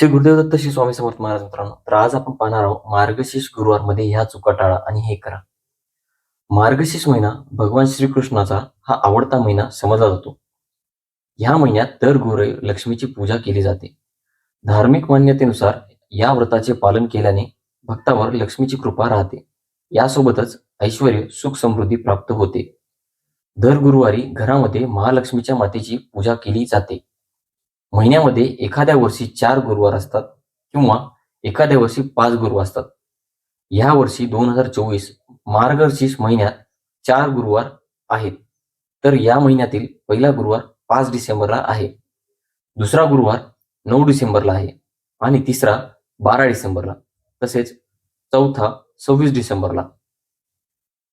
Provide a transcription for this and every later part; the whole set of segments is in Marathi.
श्री गुरुदेव दत्त श्री स्वामी समर्थ महाराज मित्रांनो तर आज आपण पाहणार आहोत मार्गशीर्ष गुरुवारमध्ये ह्या चुका टाळा आणि हे करा. मार्गशीर्ष महिना भगवान श्रीकृष्णाचा हा आवडता महिना समजला जातो. ह्या महिन्यात दर गुरुवारी लक्ष्मीची पूजा केली जाते. धार्मिक मान्यतेनुसार या व्रताचे पालन केल्याने भक्तावर लक्ष्मीची कृपा राहते. यासोबतच ऐश्वर सुख समृद्धी प्राप्त होते. दर गुरुवारी घरामध्ये महालक्ष्मीच्या मातेची पूजा केली जाते. महिन्यामध्ये एखाद्या वर्षी चार गुरुवार असतात किंवा एखाद्या वर्षी पाच गुरुवार असतात. या वर्षी दोन हजार चोवीस मार्गशीर्ष महिन्यात चार गुरुवार आहेत. तर या महिन्यातील पहिला गुरुवार पाच डिसेंबरला आहे. दुसरा गुरुवार नऊ डिसेंबरला आहे आणि तिसरा बारा डिसेंबरला तसेच चौथा सव्वीस डिसेंबरला.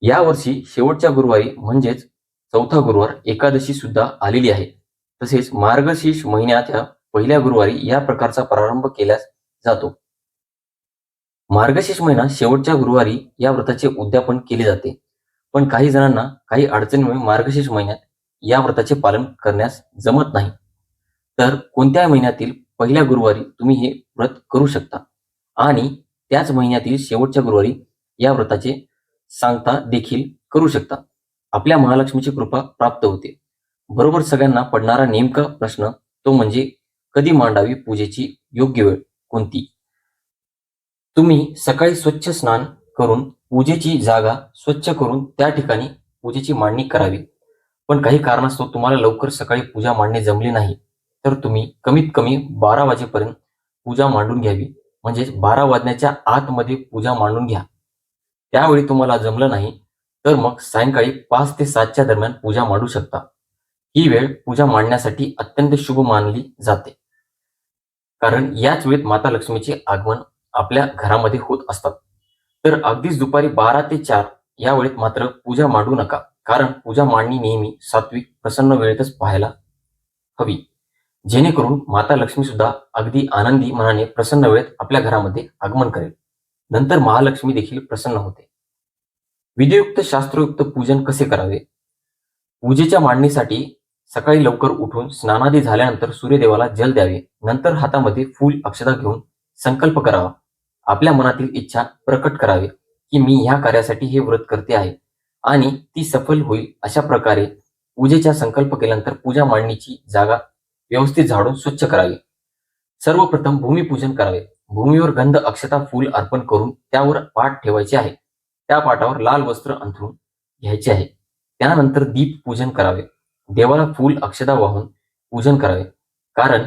या वर्षी शेवटच्या गुरुवारी म्हणजेच चौथा गुरुवार एकादशी सुद्धा आलेली आहे. तसेच मार्गशीर्ष महिन्याच्या पहिल्या गुरुवारी या प्रकारचा प्रारंभ केला जातो. मार्गशीर्ष महिना शेवटच्या गुरुवारी या व्रताचे उद्यापन केले जाते. पण काही जणांना काही अडचणीमुळे मार्गशीर्ष महिन्यात या व्रताचे पालन करण्यास जमत नाही. तर कोणत्याही महिन्यातील पहिल्या गुरुवारी तुम्ही हे व्रत करू शकता? आणि त्याच महिन्यातील शेवटच्या गुरुवारी या व्रताचे सांगता देखील करू शकता. आपल्या महालक्ष्मीची कृपा प्राप्त होते. बरोबर सगळ्यांना पडणारा नेमका प्रश्न तो म्हणजे कधी मांडावी पूजेची योग्य वेळ कोणती? तुम्ही सकाळी स्वच्छ स्नान करून पूजेची जागा स्वच्छ करून त्या ठिकाणी पूजेची मांडणी करावी. पण काही कारणास्तव तुम्हाला लवकर सकाळी पूजा मांडणे जमली नाही तर तुम्ही कमीत कमी बारा वाजेपर्यंत पूजा मांडून घ्यावी. म्हणजेच बारा वाजण्याच्या आतमध्ये पूजा मांडून घ्या. त्यावेळी तुम्हाला जमलं नाही तर मग सायंकाळी पाच ते सातच्या दरम्यान पूजा मांडू शकता. ही वेळ पूजा मांडण्यासाठी अत्यंत शुभ मानली जाते. कारण याच वेळेत माता लक्ष्मीचे आगमन आपल्या घरामध्ये होत असतात. तर अगदीच दुपारी बारा ते चार या वेळेत मात्र पूजा मांडू नका. कारण पूजा मांडणी नेहमी सात्विक प्रसन्न वेळेतच पाहायला हवी. जेणेकरून माता लक्ष्मी सुद्धा अगदी आनंदी मनाने प्रसन्न वेळेत आपल्या घरामध्ये आगमन करेल. नंतर महालक्ष्मी देखील प्रसन्न होते. विधियुक्त शास्त्रयुक्त पूजन कसे करावे? पूजेच्या मांडणीसाठी सकाळी लवकर उठून स्नानादी झाल्यानंतर सूर्यदेवाला जल द्यावे. नंतर हातामध्ये फूल अक्षता घेऊन संकल्प करावा. आपल्या मनातील इच्छा प्रकट करावी की मी ह्या कार्यासाठी हे व्रत करते आहे आणि ती सफल होईल अशा प्रकारे पूजेचा संकल्प केल्यानंतर पूजा मांडणीची जागा व्यवस्थित झाडून स्वच्छ करावी. सर्वप्रथम भूमिपूजन करावे. भूमीवर गंध अक्षता फूल अर्पण करून त्यावर पाठ ठेवायचे आहे. त्या पाटावर लाल वस्त्र अंथरून घ्यायचे आहे. त्यानंतर दीप पूजन करावे. देवाला फूल अक्षता वाहून पूजन करावे. कारण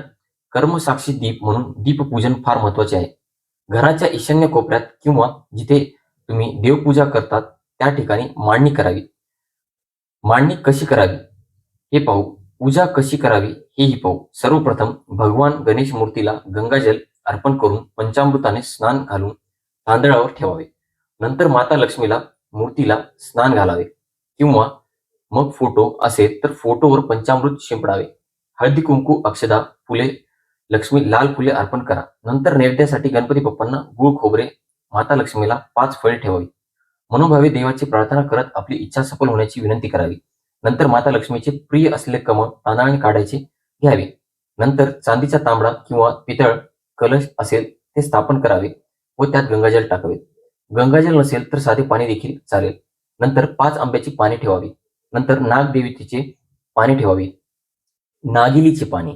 कर्मसाक्षी दीप म्हणून दीपपूजन फार महत्त्वाचे आहे. घराच्या ईशान्य कोपऱ्यात किंवा जिथे तुम्ही देवपूजा करतात त्या ठिकाणी मांडणी करावी. मांडणी कशी करावी? हे पाहू. पूजा कशी करावी? हेही पाहू. सर्वप्रथम भगवान गणेश मूर्तीला गंगाजल अर्पण करून पंचामृताने स्नान घालून तांदळावर ठेवावे. नंतर माता लक्ष्मीला मूर्तीला स्नान घालावे. किंवा मग फोटो असेल तर फोटोवर पंचामृत शिंपडावे. हळदी कुंकू अक्षदा फुले लक्ष्मी लाल फुले अर्पण करा. नंतर नैवेद्यासाठी गणपती बाप्पांना गुळ खोबरे माता लक्ष्मीला पाच फळे ठेवावी. मनोभावी देवाची प्रार्थना करत आपली इच्छा सफल होण्याची विनंती करावी. नंतर माता लक्ष्मीचे प्रिय असलेले कमळ तांदळाने काढायचे घ्यावे. नंतर चांदीचा तांबडा किंवा पितळ कलश असेल ते स्थापन करावे व त्यात गंगाजल टाकावे. गंगाजल नसेल तर साधे पाणी देखील चालेल. नंतर पाच आंब्याची पाने ठेवावी. नंतर नागदेवतेचे पाणी ठेवावी. नागिलीची पाने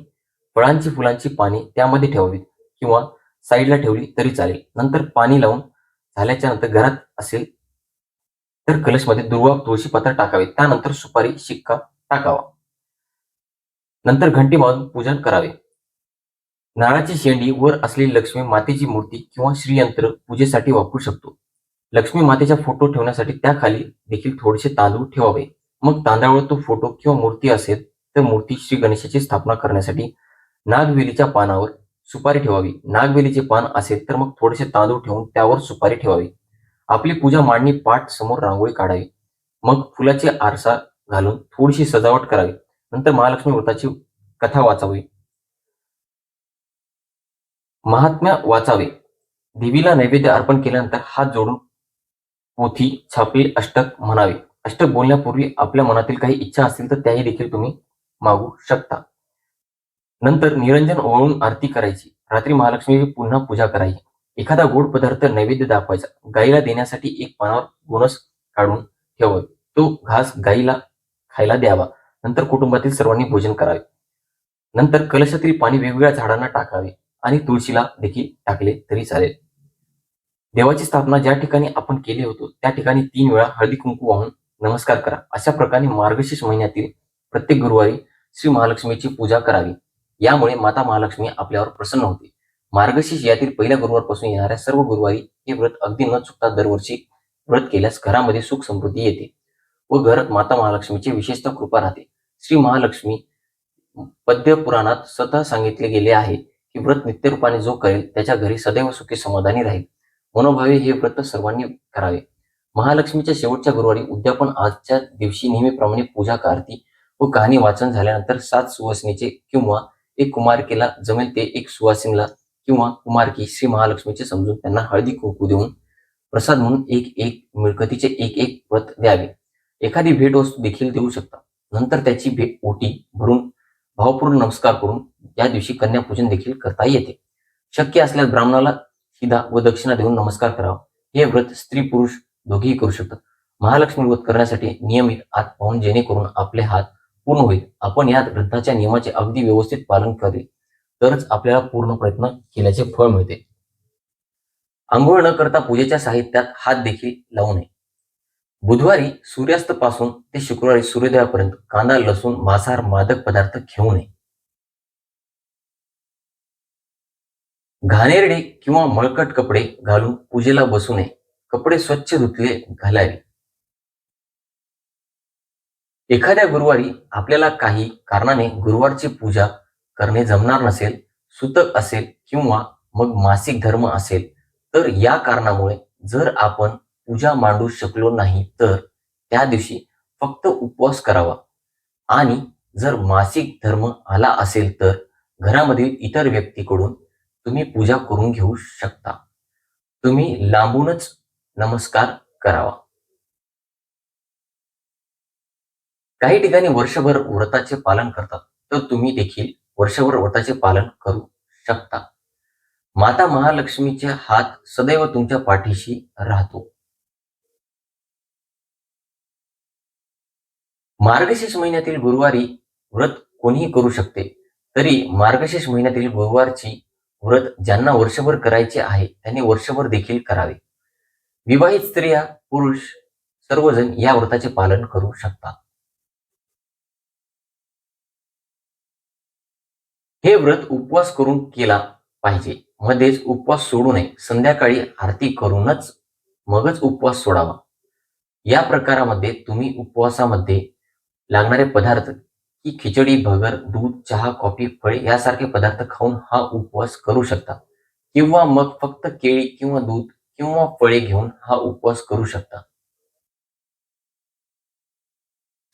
फळांची फुलांची पाने त्यामध्ये ठेवावीत किंवा साईडला ठेवली तरी चालेल. नंतर पाणी लावून झाल्याच्यानंतर घरात असेल तर कलशमध्ये दुर्वा तुळशी पत्र टाकावे. त्यानंतर सुपारी शिक्का टाकावा. नंतर घंटी मारून पूजन करावे. नारळाची शेंडी वर असलेली लक्ष्मी मातेची मूर्ती किंवा श्रीयंत्र पूजेसाठी वापरू शकतो. लक्ष्मी मातेचा फोटो ठेवण्यासाठी त्याखाली देखील थोडेसे तांदूळ ठेवावे. मग तांदळावर तो फोटो किंवा मूर्ती असेल तर मूर्ती श्री गणेशाची स्थापना करण्यासाठी नागवेलीच्या पानावर सुपारी ठेवावी. नागवेलीचे पान असेल तर मग थोडेसे तांदूळ ठेवून त्यावर सुपारी ठेवावी. आपली पूजा मांडणी पाठ समोर रांगोळी काढावी. मग फुलाचे आरसा घालून थोडीशी सजावट करावी. नंतर महालक्ष्मी व्रताची कथा वाचावी. महात्म्य वाचावे. देवीला नैवेद्य अर्पण केल्यानंतर हात जोडून पोथी छापे अष्टक म्हणावे. अष्टक बोलण्यापूर्वी आपल्या मनातील काही इच्छा असतील तर त्याही देखील तुम्ही मागू शकता. नंतर निरंजन ओळून आरती करायची. रात्री महालक्ष्मीची पुन्हा पूजा करायची. एखादा गोड पदार्थ नैवेद्य दाखवायचा. गाईला देण्यासाठी एक पानावर गोनस काढून ठेवावे. तो घास गाईला खायला द्यावा. नंतर कुटुंबातील सर्वांनी भोजन करावे. नंतर कलशातील पाणी वेगवेगळ्या झाडांना टाकावे आणि तुळशीला देखील टाकले तरी चालेल. देवाची स्थापना ज्या ठिकाणी आपण केली होतो त्या ठिकाणी तीन वेळा हळदी कुंकू वाहून नमस्कार करा. अशा प्रकारे मार्गशीर्ष महिन्यातील प्रत्येक गुरुवारी श्री महालक्ष्मीची पूजा करावी. यामुळे माता महालक्ष्मी आपल्यावर प्रसन्न होते. मार्गशीर्ष यातील पहिल्या गुरुवारपासून येणाऱ्या सर्व गुरुवारी हे व्रत अगदी न चुकता दरवर्षी व्रत केल्यास घरामध्ये सुख समृद्धी येते व घरात माता महालक्ष्मीची विशेषतः कृपा राहते. श्री महालक्ष्मी पद्य पुराणात स्वतः सांगितले गेले आहे की व्रत नित्यरूपाने जो करेल त्याच्या घरी सदैव सुखी समाधानी राहील. मनोभावे हे व्रत सर्वांनी करावे. महालक्ष्मीच्या शेवटच्या गुरुवारी उद्यापन आजच्या दिवशी नेहमीप्रमाणे पूजा आरती व कहाणी वाचन झाल्यानंतर सात सुवासिनीचे किंवा एक कुमारकेला जमेल ते एक सुवासिनीला किंवा कुमारकी श्री महालक्ष्मीचे समजून त्यांना हळदी कुंकू देऊन प्रसाद म्हणून एक एक मिळकतीचे एक एक व्रत द्यावे. एखादी भेट वस्तू देखील देऊ शकता. नंतर त्याची भेट ओटी भरून भावपूर्ण नमस्कार करून या दिवशी कन्यापूजन देखील करता येते. शक्य असल्यास ब्राह्मणाला शिदा व दक्षिणा देऊन नमस्कार करावा. हे व्रत स्त्री पुरुष दोघेही करू शकतात. महालक्ष्मी व्रत करण्यासाठी नियमित आत पाहून जेणेकरून आपले हात पूर्ण होईल. आपण या वृद्धाच्या नियमाचे अगदी व्यवस्थित पालन करेल तरच आपल्याला पूर्ण प्रयत्न केल्याचे फळ मिळते. आंघोळ न करता पूजेच्या साहित्यात हात देखील लावू नये. बुधवारी सूर्यास्त पासून ते शुक्रवारी सूर्योदयापर्यंत कांदा लसूण मांसाहार मादक पदार्थ घेऊ नये. घाणेरडे किंवा मळकट कपडे घालून पूजेला बसू नये. कपडे स्वच्छ धुतले घालावे. एखाद्या गुरुवारी आपल्याला काही कारणाने गुरुवारची पूजा करणे जमणार नसेल सुतक असेल किंवा मग मासिक धर्म असेल तर या कारणामुळे जर आपण पूजा मांडू शकलो नाही तर त्या दिवशी फक्त उपवास करावा. आणि जर मासिक धर्म आला असेल तर घरामधील इतर व्यक्तीकडून तुम्ही पूजा करून घेऊ शकता. तुम्ही लांबूनच नमस्कार करावा. काही ठिकाणी वर्षभर व्रताचे पालन करतात तर तुम्ही देखील वर्षभर व्रताचे पालन करू शकता. माता महालक्ष्मीचे हात सदैव तुमच्या पाठीशी राहतो. मार्गशीर्ष महिन्यातील गुरुवारी व्रत कोणीही करू शकते तरी मार्गशीर्ष महिन्यातील गुरुवारची व्रत ज्यांना वर्षभर करायचे आहे त्यांनी वर्षभर देखील करावे. विवाहित स्त्रिया पुरुष सर्वजण या व्रताचे पालन करू शकतात. हे व्रत उपवास करून केला पाहिजे. मध्येच उपवास सोडू नये. संध्याकाळी आरती करूनच मगच उपवास सोडावा. या प्रकारामध्ये तुम्ही उपवासामध्ये लागणारे पदार्थ की खिचडी भगर दूध चहा कॉफी फळे यासारखे पदार्थ खाऊन हा उपवास करू शकता. किंवा मग फक्त केळी किंवा दूध किंवा फळे घेऊन हा उपवास करू शकता.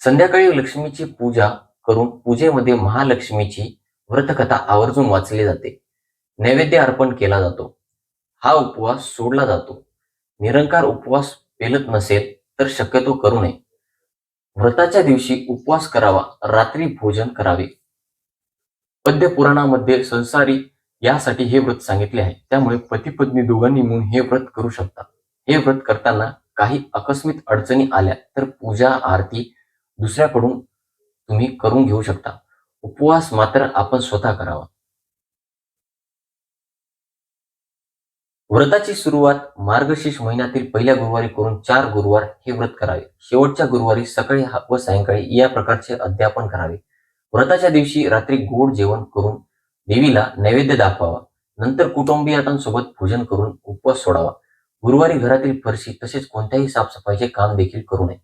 संध्याकाळी लक्ष्मीची पूजा करून पूजेमध्ये महालक्ष्मीची व्रतकथा आवर्जून वाचली जाते. नैवेद्य अर्पण केला जातो. हा उपवास सोडला जातो. निरंकार उपवास पेलत नसेल तर शक्यतो करू नये. व्रताच्या दिवशी उपवास करावा रात्री भोजन करावे. पद्य पुराणामध्ये संसारी यासाठी हे व्रत सांगितले आहे. त्यामुळे पती पत्नी दोघांनी मिळून हे व्रत करू शकतात. हे व्रत करताना काही आकस्मिक अडचणी आल्या तर पूजा आरती दुसऱ्याकडून तुम्ही करून घेऊ शकता. उपवास मात्र आपण स्वतः करावा. व्रताची सुरुवात मार्गशीर्ष महिन्यातील पहिल्या गुरुवारी करून चार गुरुवार हे व्रत करावे. शेवटच्या गुरुवारी सकाळी व सायंकाळी या प्रकारचे अध्यापन करावे. व्रताच्या दिवशी रात्री गोड जेवण करून देवीला नैवेद्य दाखवावा. नंतर कुटुंबियांसोबत भोजन करून उपवास सोडावा. गुरुवारी घरातील फरशी तसेच कोणत्याही साफसफाईचे काम देखील करू नये.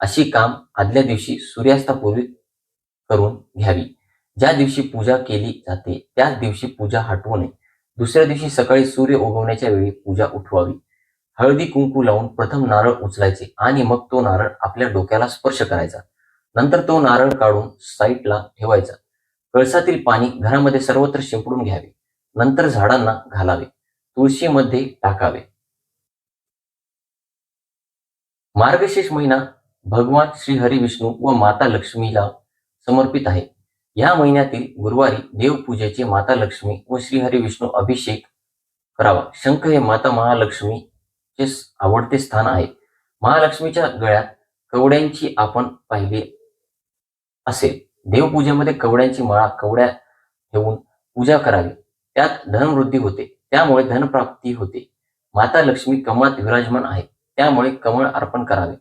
अशी काम आदल्या दिवशी सूर्यास्तापूर्वी करून घ्यावी. ज्या दिवशी पूजा केली जाते त्याच दिवशी पूजा हटवू नये. दुसऱ्या दिवशी सकाळी सूर्य उगवण्याच्या वेळी पूजा उठवावी. हळदी कुंकू लावून प्रथम नारळ उचलायचे आणि मग तो नारळ आपल्या डोक्याला स्पर्श करायचा. नंतर तो नारळ काढून साईटला ठेवायचा. कळसातील पाणी घरामध्ये सर्वत्र शिंपडून घ्यावे. नंतर झाडांना घालावे. तुळशीमध्ये टाकावे. मार्गशीर्ष महिना भगवान श्री हरी विष्णू व माता लक्ष्मीला समर्पित आहे. या महिन्यातील गुरुवारी देवपूजेचे माता लक्ष्मी व श्रीहरी विष्णू अभिषेक करावा. शंख हे माता महालक्ष्मीचे आवडते स्थान आहे. महालक्ष्मीच्या गळ्यात कवड्यांची आपण पाहिले असेल. देवपूजेमध्ये कवड्यांची माळा कवड्या ठेवून पूजा करावी. त्यात धनवृद्धी होते. त्यामुळे धनप्राप्ती होते. माता लक्ष्मी कमळात विराजमान आहे त्यामुळे कमळ अर्पण करावे.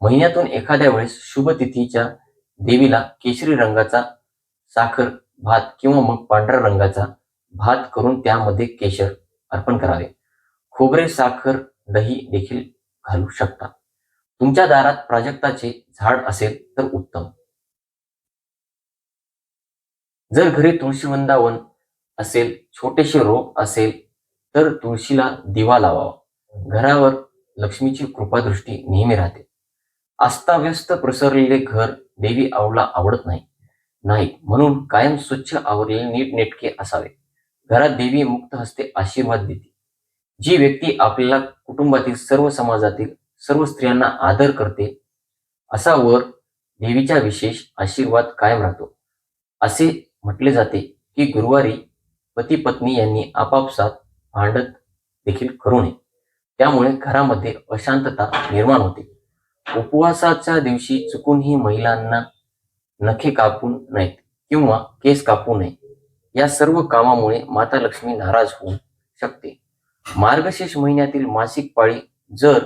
महिन्यातून एखाद्या वेळेस शुभ तिथीच्या देवीला केशरी रंगाचा साखर भात किंवा मग पांढऱ्या रंगाचा भात करून त्यामध्ये केशर अर्पण करावे. खोबरे साखर दही देखील घालू शकता. तुमच्या दारात प्राजक्ताचे झाड असेल तर उत्तम. जर घरी तुळशी वृंदावन असेल छोटेसे रोप असेल तर तुळशीला दिवा लावावा. घरावर लक्ष्मीची कृपादृष्टी नेहमी राहते. अस्ताव्यस्त प्रसरलेले घर देवी आवडला आवडत नाही. नाही म्हणून कायम स्वच्छ आवरलेले नीटनेटके असावे. घरात देवी मुक्त हस्ते आशीर्वाद देते. जी व्यक्ती आपल्याला कुटुंबातील सर्व समाजातील सर्व स्त्रियांना आदर करते असा वर देवीचा विशेष आशीर्वाद कायम राहतो. असे म्हटले जाते की गुरुवारी पती पत्नी यांनी आपापसात भांडत देखील करू नये. त्यामुळे घरामध्ये अशांतता निर्माण होते. उपवासाच्या दिवशी चुकूनही महिलांना नखे कापू नयेत किंवा केस कापू नये. या सर्व कामामुळे माता लक्ष्मी नाराज होऊ शकते. मार्गशीर्ष महिन्यातील मासिक पाळी जर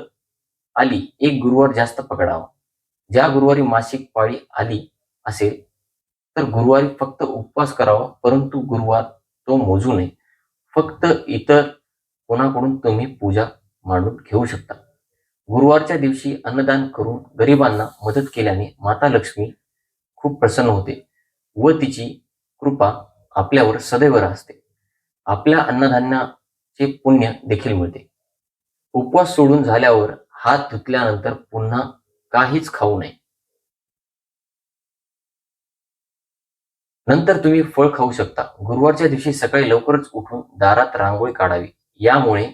आली एक गुरुवार जास्त पकडावा. ज्या गुरुवारी मासिक पाळी आली असेल तर गुरुवारी फक्त उपवास करावा परंतु गुरुवार तो मोजू नये. फक्त इतर कोणाकडून तुम्ही पूजा मांडून घेऊ शकता. गुरुवारच्या दिवशी अन्नदान करून गरिबांना मदत केल्याने माता लक्ष्मी खूप प्रसन्न होते व तिची कृपा आपल्यावर सदैव असते आपल्या अन्नधान्याचे पुण्य देखील मिळते. उपवास सोडून झाल्यावर हात धुतल्यानंतर पुन्हा काहीच खाऊ नये. नंतर तुम्ही फळ खाऊ शकता. गुरुवारच्या दिवशी सकाळी लवकरच उठून दारात रांगोळी काढावी. यामुळे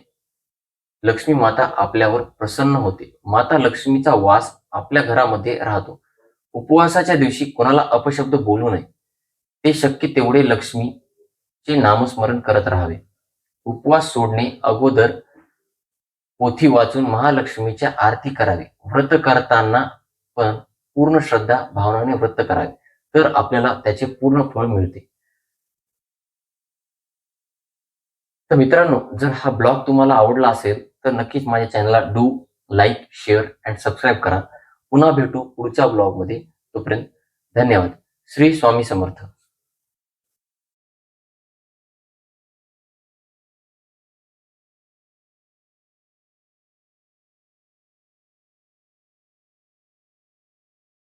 लक्ष्मी माता आपल्यावर प्रसन्न होते. माता लक्ष्मीचा वास आपल्या घरामध्ये राहतो. उपवासाच्या दिवशी कोणाला अपशब्द बोलू नये. ते शक्य तेवढे लक्ष्मीचे नामस्मरण करत राहावे. उपवास सोडणे अगोदर पोथी वाचून महालक्ष्मीच्या आरती करावी. व्रत करताना पण पूर्ण श्रद्धा भावनाने व्रत करावे. तर आपल्याला त्याचे पूर्ण फळ मिळते. तर मित्रांनो जर हा ब्लॉग तुम्हाला आवडला असेल तर नक्कीच माझ्या चॅनलला do like share and subscribe करा. पुन्हा भेटू पुढच्या ब्लॉगमध्ये. तोपर्यंत धन्यवाद. श्री स्वामी समर्थ.